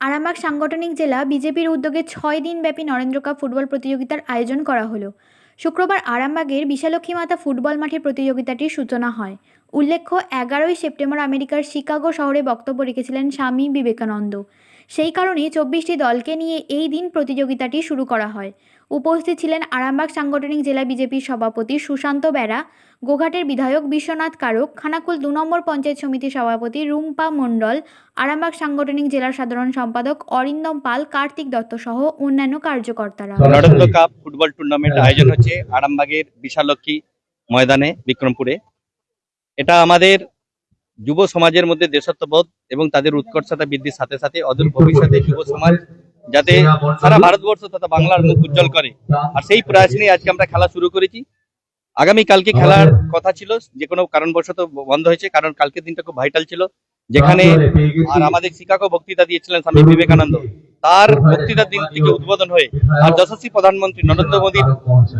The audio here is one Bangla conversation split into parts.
আরামবাগ সাংগঠনিক জেলা বিজেপির উদ্যোগে ছয় দিনব্যাপী নরেন্দ্র কাপ ফুটবল প্রতিযোগিতার আয়োজন করা হলো। শুক্রবার আরামবাগের বিশালক্ষী মাতা ফুটবল মাঠে প্রতিযোগিতাটির সূচনা হয়। উল্লেখ্য, এগারোই সেপ্টেম্বর আমেরিকার শিকাগো শহরে বক্তব্য রেখেছিলেন স্বামী বিবেকানন্দ। সেই কারণে চব্বিশটি দলকে নিয়ে এই দিন প্রতিযোগিতাটি শুরু করা হয়। উপস্থিত ছিলেন আরামবাগ সাংগঠনিক জেলা বিজেপির সভাপতি সুশান্ত বেরা গোঘাটের বিধায়ক বিশ্বনাথ কারক খানাকুল দু নম্বর পঞ্চায়েত সমিতির সভাপতি রুম্পা মণ্ডল আরামবাগ সাংগঠনিক জেলার সাধারণ সম্পাদক অরিন্দম পাল কার্তিক দত্ত সহ অন্যান্য কার্যকর্তারা। নরেন্দ্র কাপ ফুটবল টুর্নামেন্ট আয়োজন হচ্ছে আরামবাগের বিশালক্ষী ময়দানে বিক্রমপুরে। এটা আমাদের যুব সমাজের মধ্যে দেশত্ববোধ এবং তাদের উৎকর্ষতা বৃদ্ধির সাথে সাথে অদূর ভবিষ্যতে যুব সমাজ যাতে সারা ভারতবর্ষ তথা বাংলার মুখ উজ্জ্বল করে। আর সেই প্রয়াস নিয়ে আজকে আমরা খেলা শুরু করেছি। আগামী কালকে খেলার কথা ছিল যে কোনো কারণবশত বন্ধ হয়েছে কারণ কালকে দিনটা খুব ভাইটাল ছিল। যেখানে আর আমাদের শিকাগো বক্তৃতা দিয়েছিলেন স্বামী বিবেকানন্দ। তার বক্তৃতার দিন থেকে উদ্বোধন হয়ে আর যশস্বী প্রধানমন্ত্রী নরেন্দ্র মোদীর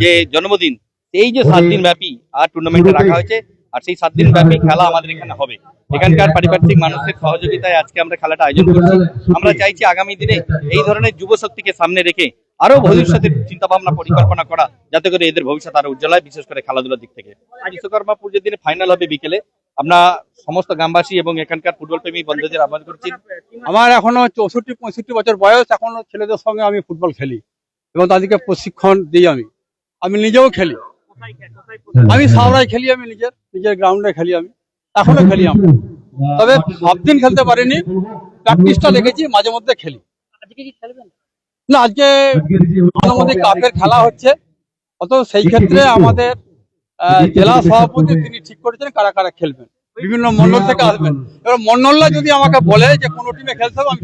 যে জন্মদিন এই যে সাত দিন ব্যাপী আর টুর্নামেন্টে রাখা হয়েছে আর সেই সাত দিন ব্যাপী খেলা আমাদের এখানে হবে। এখানকার পারিপার্শ্বিক মানুষের সহযোগিতায় আজকে আমরা খেলাটা আয়োজন করছি। আমরা চাইছি আগামী দিনে এই ধরনের যুব শক্তিকে সামনে রেখে আরও ভবিষ্যতের চিন্তা ভাবনা পরিকল্পনা করা যাতে করে এদের ভবিষ্যৎ আরও উজ্জ্বল হয় বিশেষ করে খেলাধুলার দিক থেকে। আজ বিশ্বকর্মা পুজোর দিনে ফাইনাল হবে বিকেলে। আমরা সমস্ত গ্রামবাসী এবং এখানকার ফুটবল প্রেমী বন্ধুদের আহ্বান করছি। আমার এখনও চৌষট্টি পঁয়ষট্টি বছর বয়স এখনও ছেলেদের সঙ্গে আমি ফুটবল খেলি এবং তাদেরকে প্রশিক্ষণ দিই আমি। আমি নিজেও খেলি। আমি সাবরায় খেলি আমি নিজের নিজের গ্রাউন্ডে খেলি আমি। এখনও খেলি আমি। তবে সব দিন খেলতে পারিনি। প্র্যাকটিসটা রেখেছি মাঝে মধ্যে খেলি। না আজকে মাঝে মধ্যে কাপের খেলা হচ্ছে। অত সেই ক্ষেত্রে আমাদের আহ, জেলা সভাপতি তিনি ঠিক করেছেন কারা কারা খেলবেন। বিভিন্ন মন্ডল থেকে আসবেন। এবার মন্ডলরা যদি আমাকে বলে যে কোন টিমে খেলতে হবে আমি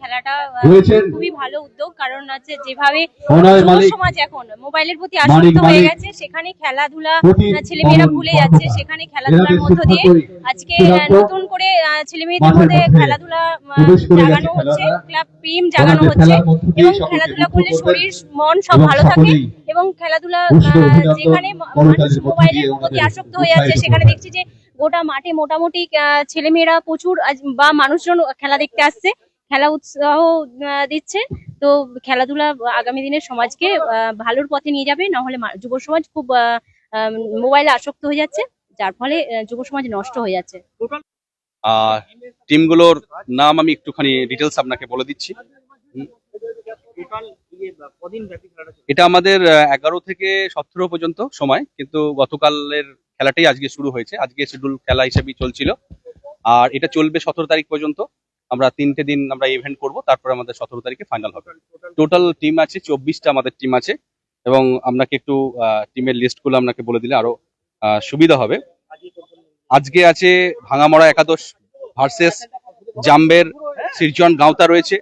খেলাটা খুবই ভালো উদ্যোগ কারণ হচ্ছে যেভাবে সমাজ এখন মোবাইলের প্রতি আসক্ত হয়ে গেছে সেখানে খেলাধুলা ছেলেমেয়েরা ভুলে যাচ্ছে সেখানে খেলাধুলার মধ্য দিয়ে আজকে নতুন করে ছেলেমেয়েদের মধ্যে খেলাধুলা জাগানো হচ্ছে ক্লাব প্রেম জাগানো হচ্ছে এবং খেলাধুলা করলে শরীর মন সব ভালো থাকে এবং খেলাধুলা আহ, যেখানে মা- করতালির মানুষ মোবাইলের প্রতি আসক্ত হয়ে যাচ্ছে সেখানে দেখছি যে গোটা মাঠে মোটামুটি আহ, ছেলেমেয়েরা প্রচুর বা মানুষজন খেলা দেখতে আসছে খেলা উৎসাহ দিচ্ছে। তো খেলাধুলা আগামী দিনের সমাজকে আহ, ভালোর পথে নিয়ে যাবে না হলে মা- যুব সমাজ খুব আহ, আহ, মোবাইলে আসক্ত হয়ে যাচ্ছে যার ফলে যুব সমাজ নষ্ট হয়ে যাচ্ছে। টিমগুলোর নাম আমি একটুখানি ডিটেলস আপনাকে বলে দিচ্ছি। এটা আমাদের এগারো থেকে সতেরো পর্যন্ত সময় কিন্তু গতকালের খেলাটাই আজকে শুরু হয়েছে। আজকে শিডিউল খেলা হিসেবেই চলছিল। আর এটা চলবে সতেরো তারিখ পর্যন্ত। আমরা তিনটে দিন আমরা ইভেন্ট করব তারপর আমাদের সতেরো তারিখে ফাইনাল হবে। টোটাল টিম আছে চব্বিশটা আমাদের টিম আছে। এবং আপনাকে একটু টিমের লিস্টগুলো আপনাকে বলে দিলে আরও সুবিধা হবে। আজকে আছে ভাঙামরা একাদশ ভার্সেস জাম্বের সিরজন গাঁওতা রয়েছে।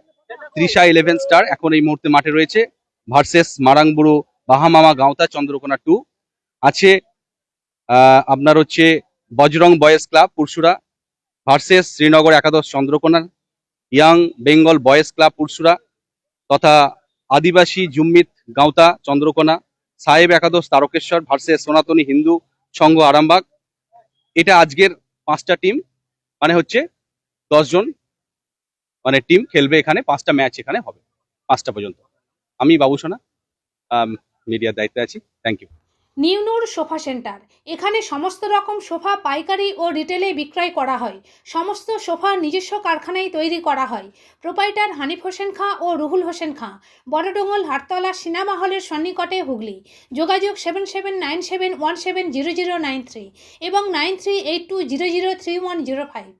ত্রিশা ইলেভেন স্টার এখন এই মুহূর্তে মাঠে রয়েছে ভার্সেস মারাংবুড়ো বাহামামা গাঁওতা চন্দ্রকোনা টু আছে আপনার হচ্ছে Bajrang boys club Pursura versus Srinagar একাদশ Chandrakona, young Bengal boys club Pursura তথা আদিবাসী জুম্মিত গাঁওতা চন্দ্রকোনা, সাহেব একাদশ তারকেশ্বর ভার্সেস সনাতনী হিন্দু সংঘ আরামবাগ। এটা আজকের পাঁচটা টিম মানে হচ্ছে জন মানে টিম খেলবে এখানে, পাঁচটা ম্যাচ এখানে হবে, পাঁচটা পর্যন্ত। আমি বাবুসোনা মিডিয়ার দায়িত্বে আছি থ্যাংক ইউ নিউনুর সোফা সেন্টার, এখানে সমস্ত রকম সোফা পাইকারি ও রিটেলে বিক্রয় করা হয়, সমস্ত সোফা নিজস্ব কারখানায় তৈরি করা হয়। প্রোপাইটার হানিফ হোসেন খাঁ ও রুহুল হোসেন খাঁ বড়ডোঙ্গল হাটতলা সিনেমা হলের সন্নিকটে হুগলি। যোগাযোগ seven seven nine seven one seven zero zero nine three এবং nine three eight two zero zero three one zero five.